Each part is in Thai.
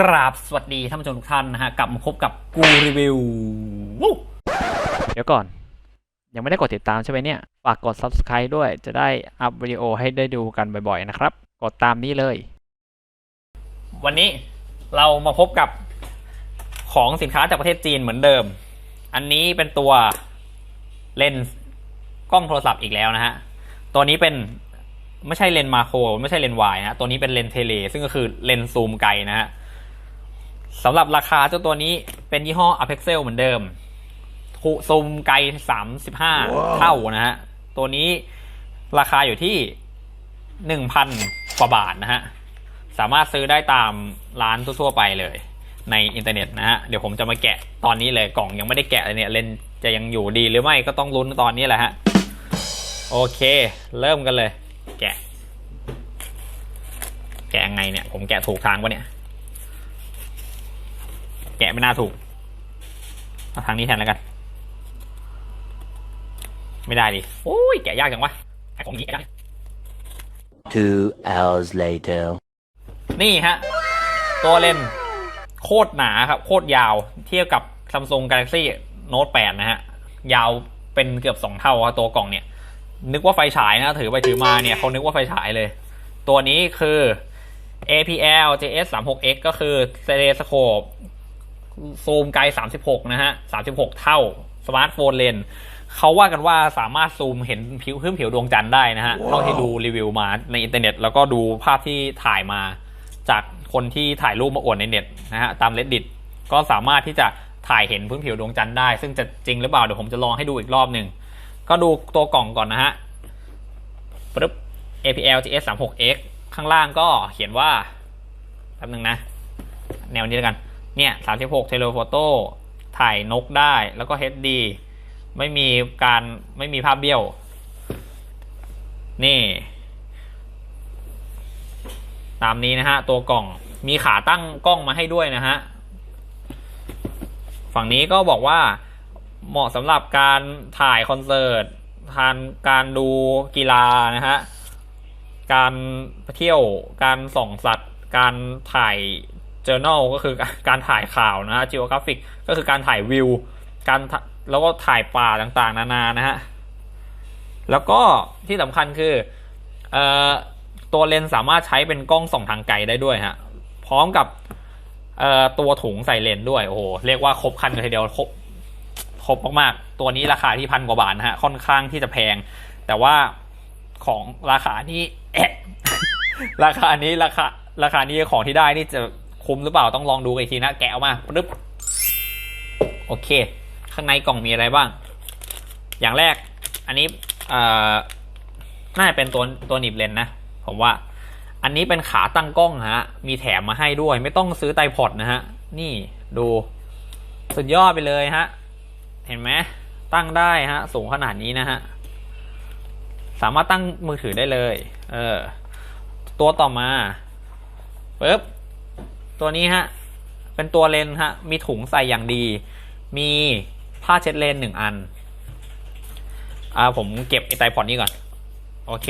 กราบสวัสดีท่านผู้ชมทุกท่านนะฮะกลับมาพบกับกูรีวิววู้เดี๋ยวก่อน ยังไม่ได้กดติดตามใช่ไหมเนี่ย ฝากกด subscribe ด้วยจะได้อัพวิดีโอให้ได้ดูกันบ่อยๆนะครับ กดตามนี้เลย วันนี้เรามาพบกับของสินค้าจากประเทศจีนเหมือนเดิม อันนี้เป็นตัวเลนส์กล้องโทรศัพท์อีกแล้วนะฮะ ตัวนี้เป็นไม่ใช่เลนส์มาโคร ไม่ใช่เลนส์วายนะ ตัวนี้เป็นเลนส์เทเล ซึ่งก็คือเลนส์ซูมไกลนะฮะ สำหรับราคาเจ้าตัวนี้เป็นยี่ห้อ Apexel เหมือนเดิมซูมไกล35เท่านะฮะ ตัวนี้ราคาอยู่ที่1,000กว่าบาทนะฮะ สามารถซื้อได้ตามร้านทั่ว ๆ ไปเลย ในอินเทอร์เน็ตนะฮะ เดี๋ยวผมจะมาแกะตอนนี้เลยกล่องยังไม่ได้แกะเลยเนี่ยเลนส์จะยังอยู่ดีหรือไม่ก็ต้องลุ้นตอนนี้แหละฮะ โอเค เริ่มกันเลย แกะ แกะยังไงเนี่ย ผมแกะถูกทางปะเนี่ย แกะไม่น่าถูกเอาทางนี้แทนแล้วกัน ไม่ได้ดิโอ้ยแกะยากจังวะไอ้ของนี้แกะยาก Two hours later. นี่ฮะ ตัวเลนส์โคตรหนาครับ โคตรยาว เทียบกับ Samsung Galaxy Note 8 นะฮะ ยาวเป็นเกือบสองเท่าครับตัวกล่องเนี่ย นึกว่าไฟฉายนะ ถือไปถือมาเนี่ยเขานึกว่าไฟฉายเลย ตัวนี้คือ APL JS 3 6 X ก็คือเซเลสโคปซูมไกล 36 นะฮะ 36 เท่า สมาร์ทโฟนเลนส์เขาว่ากันว่าสามารถซูมเห็นผิวพื้นผิวดวงจันทร์ได้นะฮะ เท่าที่ดูรีวิวมาในอินเทอร์เน็ต แล้วก็ดูภาพที่ถ่ายมาจากคนที่ถ่ายรูปมาอวดในเน็ตนะฮะ ตาม reddit ก็สามารถที่จะถ่ายเห็นพื้นผิวดวงจันทร์ได้ ซึ่งจะจริงหรือเปล่า เดี๋ยวผมจะลองให้ดูอีกรอบหนึ่ง ก็ดูตัวกล่องก่อนนะฮะปึ๊บ APL GS 3 6 X ข้างล่างก็เขียนว่าแป๊บนึงนะ แนวนี้แล้วกัน เนี่ย36 Telephoto ถ่ายนกได้แล้วก็ HD ไม่มีการไม่มีภาพเบี้ยว นี่ ตามนี้นะฮะ ตัวกล่องมีขาตั้งกล้องมาให้ด้วยนะฮะ ฝั่งนี้ก็บอกว่าเหมาะสำหรับการถ่ายคอนเสิร์ตทานการดูกีฬานะฮะ การเที่ยวการส่องสัตว์ การถ่าย journal ก็คือการถ่ายข่าวนะฮะ geographic ก็คือการถ่ายวิว การแล้วก็ถ่ายป่าต่างๆ นานานะฮะ แล้วก็ที่สำคัญคือเอ่อตัวเลนส์สามารถใช้เป็นกล้องส่องทางไกลได้ด้วยฮะ พร้อมกับเอ่อตัวถุงใส่เลนส์ด้วย โอ้โห เรียกว่าครบครันเลยทีเดียวครบครบมากๆ ตัวนี้ราคาที่พันกว่าบาทนะฮะ ค่อนข้างที่จะแพง แต่ว่าของราคานี้ราคานี้ราคาราคานี้ของที่ได้นี่จะ คุ้มหรือเปล่าต้องลองดูกันอีกทีนะ แกะออกมาปึ๊บโอเค ข้างในกล่องมีอะไรบ้าง อย่างแรก อันนี้เอ่อน่าจะเป็นตัวตัวหนีบเลนนะ ผมว่า อันนี้เป็นขาตั้งกล้องฮะ มีแถมมาให้ด้วย ไม่ต้องซื้อไตพอดนะฮะ นี่ดู สุดยอดไปเลยฮะ เห็นไหมตั้งได้ฮะ สูงขนาดนี้นะฮะ สามารถตั้งมือถือได้เลย เออ ตัวต่อมาปึ๊บ ตัวนี้ฮะ เป็นตัวเลนฮะ มีถุงใส่อย่างดี มีผ้าเช็ดเลนหนึ่งอัน อ่าผมเก็บไอไตพอดนี้ก่อน โอเค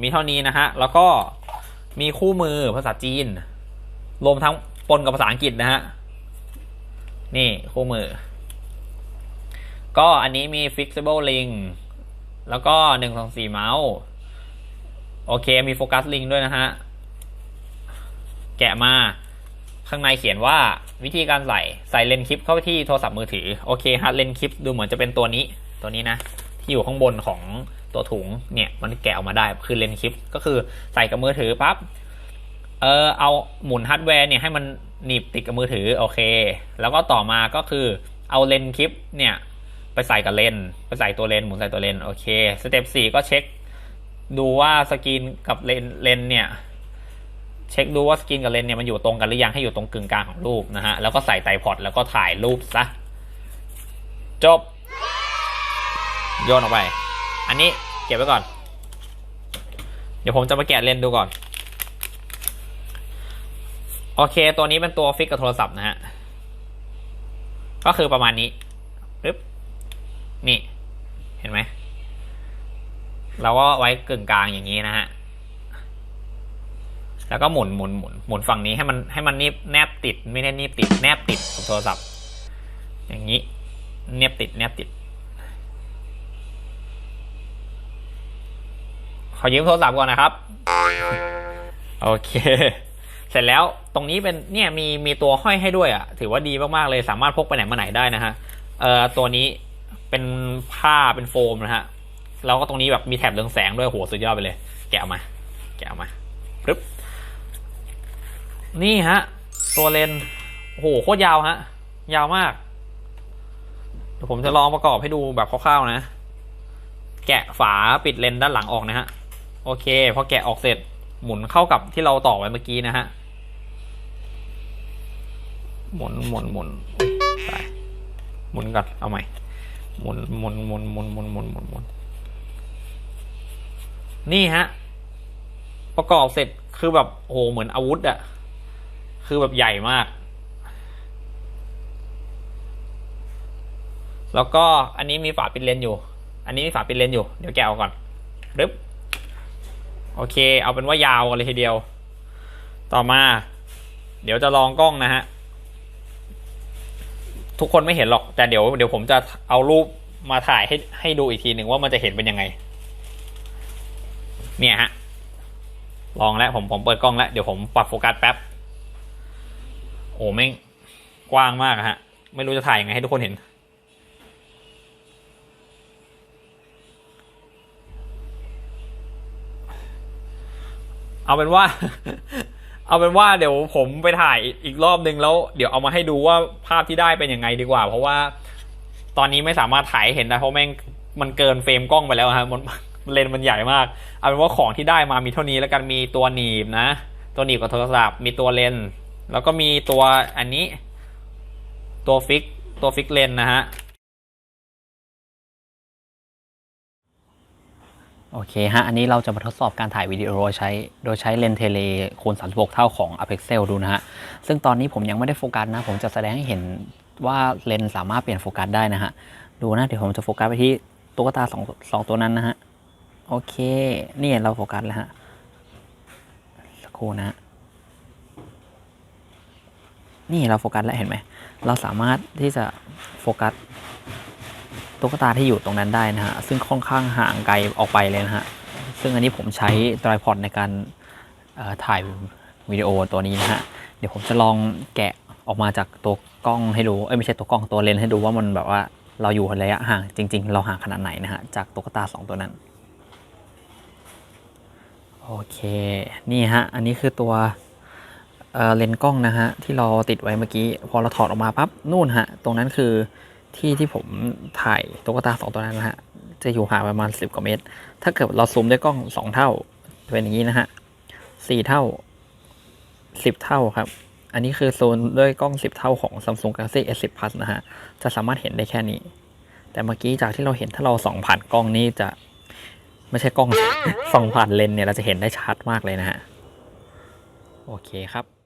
มีเท่านี้นะฮะ แล้วก็มีคู่มือภาษาจีน รวมทั้งปนกับภาษาอังกฤษนะฮะ นี่คู่มือ ก็อันนี้มี fixable link แล้วก็หนึ่งสองสี่เมาส์ โอเค มีโฟกัสลิงด้วยนะฮะ แกะมา ข้างในเขียนว่าวิธีการใส่ใส่เลนส์คลิปเข้าไปที่โทรศัพท์มือถือโอเคฮะเลนส์คลิปดูเหมือนจะเป็นตัวนี้ตัวนี้นะ ที่อยู่ข้างบนของตัวถุงเนี่ยมันแกะออกมาได้คือเลนส์คลิปก็คือใส่กับมือถือปั๊บเออเอาหมุนฮาร์ดแวร์เนี่ยให้มันหนีบติดกับมือถือโอเค แล้วก็ต่อมาก็คือเอาเลนส์คลิปเนี่ยไปใส่กับเลนไปใส่ตัวเลนหมุนใส่ตัวเลนโอเคสเต็ปสี่ก็เช็ค ดูว่าสกรีนกับเลนเลนเนี่ย เช็คดูว่าสกรีนกับเลนเนี่ยมันอยู่ตรงกันหรือยังให้อยู่ตรงกึ่งกลางของรูปนะฮะ แล้วก็ใส่ไตพอดแล้วก็ถ่ายรูปซะ จบ โยนออกไป อันนี้เก็บไว้ก่อน เดี๋ยวผมจะมาแกะเลนดูก่อน โอเค ตัวนี้เป็นตัวฟิกกับโทรศัพท์นะฮะ ก็คือประมาณนี้ปึ๊บนี่ เห็นไหมเราก็ไว้กึ่งกลางอย่างนี้นะฮะ แล้วก็หมุนหมุนหมุนหมุนฝั่งนี้ให้มันให้มันนีบแนบติดไม่ได้นีบติดแนบติดกับโทรศัพท์ อย่างนี้เนียบติดแนบติดขอยืมโทรศัพท์ก่อนนะครับโอเคเสร็จแล้วตรงนี้เป็นเนี่ยมีมีตัวห้อยให้ด้วยอะ ถือว่าดีมากๆเลยสามารถพกไปไหนมาไหนได้นะฮะเอ่อตัวนี้เป็นผ้าเป็นโฟมนะฮะแล้วก็ตรงนี้แบบมีแถบเรืองแสงด้วยโหสุดยอดไปเลย แกะออกมา แกะออกมาปึ๊บ นี่ฮะ ตัวเลนโอ้โหโคตรยาวฮะ ยาวมาก เดี๋ยวผมจะลองประกอบให้ดูแบบคร่าวๆนะ แกะฝาปิดเลนด้านหลังออกนะฮะ โอเค พอแกะออกเสร็จหมุนเข้ากับที่เราต่อไว้เมื่อกี้นะฮะ หมุนหมุนหมุนไปหมุนก่อนเอาใหม่หมุนหมุนหมุนหมุนหมุนหมุนหมุนหมุนนี่ฮะ ประกอบเสร็จคือแบบโอ้โหเหมือนอาวุธอะ คือแบบใหญ่มาก แล้วก็อันนี้มีฝาปิดเลนอยู่ อันนี้มีฝาปิดเลนอยู่ เดี๋ยวแกะเอาก่อนรึบโอเค เอาเป็นว่ายาวกันเลยทีเดียว ต่อมา เดี๋ยวจะลองกล้องนะฮะ ทุกคนไม่เห็นหรอก แต่เดี๋ยวเดี๋ยวผมจะเอารูปมาถ่ายให้ให้ดูอีกทีหนึ่งว่ามันจะเห็นเป็นยังไง เนี่ยฮะ ลองแล้วผมผมเปิดกล้องแล้ว เดี๋ยวผมปรับโฟกัสแป๊บ อ้แม่งกว้างมากฮะ ไม่รู้จะถ่ายยังไงให้ทุกคนเห็น เอาเป็นว่า เอาเป็นว่าเดี๋ยวผมไปถ่ายอีกรอบนึงแล้ว เดี๋ยวเอามาให้ดูว่าภาพที่ได้เป็นยังไงดีกว่า เพราะว่าตอนนี้ไม่สามารถถ่ายเห็นได้เพราะแม่งมันเกินเฟรมกล้องไปแล้วฮะมันเลน์มันใหญ่มาก เอาเป็นว่าของที่ได้มามีเท่านี้แล้วกันมีตัวหนีบนะ ตัวหนีบกับโทรศัพท์มีตัวเลน แล้วก็มีตัวอันนี้ ตัวฟิกตัวฟิกเลนนะฮะ โอเคฮะ อันนี้เราจะมาทดสอบการถ่ายวิดีโอโดยใช้ โดยใช้เลนเทเลคูณ36 เท่าของ Apexel ดูนะฮะ ซึ่งตอนนี้ผมยังไม่ได้โฟกัสนะ ผมจะแสดงให้เห็นว่าเลนสามารถเปลี่ยนโฟกัสได้นะฮะ ดูนะ เดี๋ยวผมจะโฟกัสไปที่ตุ๊กตาสองสองตัวนั้นนะฮะ โอเค นี่เราโฟกัสแล้วฮะสักครู่นะฮะ นี่เราโฟกัสแล้วเห็นไหม เราสามารถที่จะโฟกัสตุ๊กตาที่อยู่ตรงนั้นได้นะฮะ ซึ่งค่อนข้างห่างไกลออกไปเลยนะฮะ ซึ่งอันนี้ผมใช้ไตรพอดในการถ่ายวิดีโอตัวนี้นะฮะ เดี๋ยวผมจะลองแกะออกมาจากตัวกล้องให้ดู เอ้ยไม่ใช่ตัวกล้องตัวเลนส์ให้ดูว่ามันแบบว่าเราอยู่ระยะห่างจริง ๆ เราห่างขนาดไหนนะฮะ จากตุ๊กตาสองตัวนั้น โอเค นี่ฮะ อันนี้คือตัว เลนส์กล้องนะฮะที่เราติดไว้เมื่อกี้ พอเราถอดออกมาปั๊บนู่นฮะ ตรงนั้นคือที่ที่ผมถ่ายตุ๊กตาสองตัวนั้นนะฮะ จะอยู่ห่างประมาณ 10 กว่าเมตร ถ้าเกิดเราซูมด้วยกล้อง 2 เท่าเป็นอย่างนี้นะฮะ4เท่า 10 เท่าครับ อันนี้คือซูมด้วยกล้อง 10 เท่าของ Samsung Galaxy S10 Plus นะฮะ จะสามารถเห็นได้แค่นี้ แต่เมื่อกี้จากที่เราเห็นถ้าเราส่องผ่านกล้องนี้จะไม่ใช่กล้องส่องผ่านเลนเนี่ยเราจะเห็นได้ชัดมากเลยนะฮะ โอเคครับ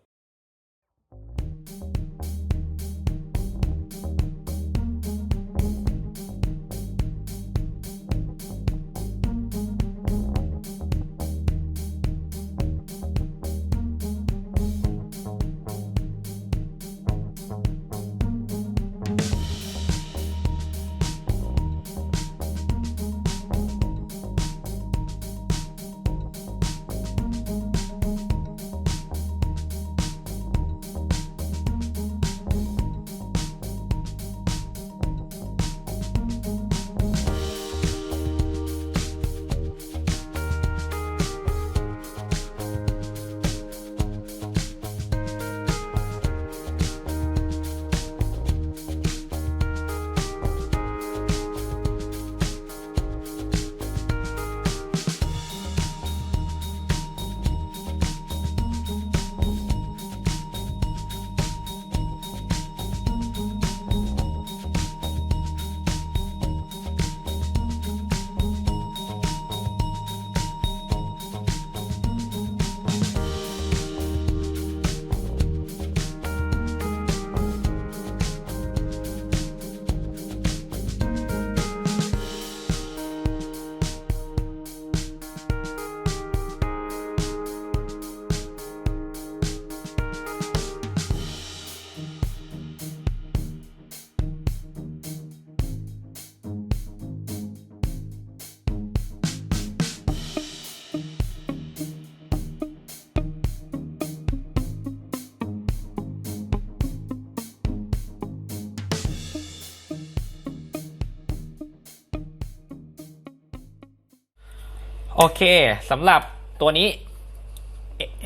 โอเคสำหรับตัวนี้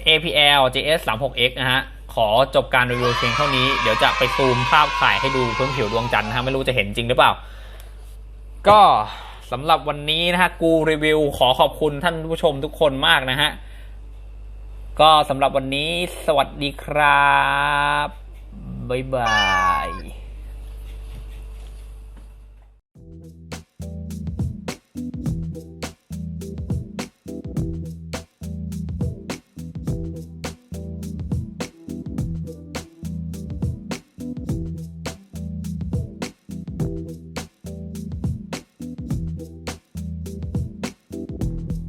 APL JS 3 6 X นะฮะ ขอจบการรีวิวเพียงเท่านี้ เดี๋ยวจะไปซูมภาพถ่ายให้ดูพื้นผิวดวงจันทร์นะฮะ ไม่รู้จะเห็นจริงหรือเปล่า ก็สำหรับวันนี้นะฮะ กูรีวิวขอขอบคุณท่านผู้ชมทุกคนมากนะฮะ ก็สำหรับวันนี้สวัสดีครับ บ๊ายบาย